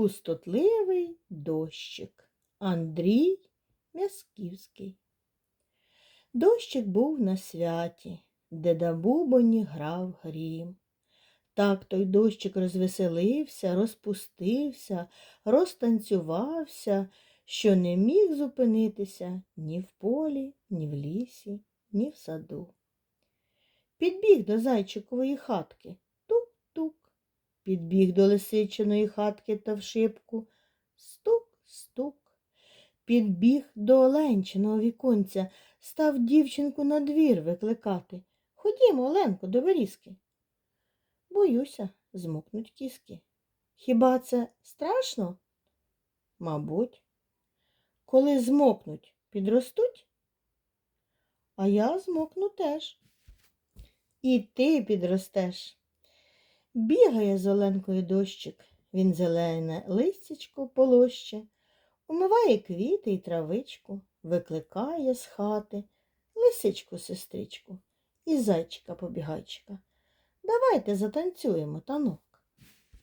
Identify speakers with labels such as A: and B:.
A: Пустотливий дощик. Андрій Мясківський. Дощик був на святі, де на бубоні грав грім. Так той дощик розвеселився, розпустився, розтанцювався, що не міг зупинитися ні в полі, ні в лісі, ні в саду. Підбіг до зайчикової хатки, підбіг до лисичиної хатки та в шибку, стук-стук. Підбіг до Оленчиного віконця, став дівчинку на двір викликати. Ходімо, Оленко, до берізки. Боюся, змокнуть кіски. Хіба це страшно? Мабуть. Коли змокнуть, підростуть? А я змокну теж. І ти підростеш. Бігає з Оленкою дощик, він зелене листячко полоще, умиває квіти й травичку, викликає з хати лисичку сестричку і зайчика побігайчика. Давайте затанцюємо, тану. ну.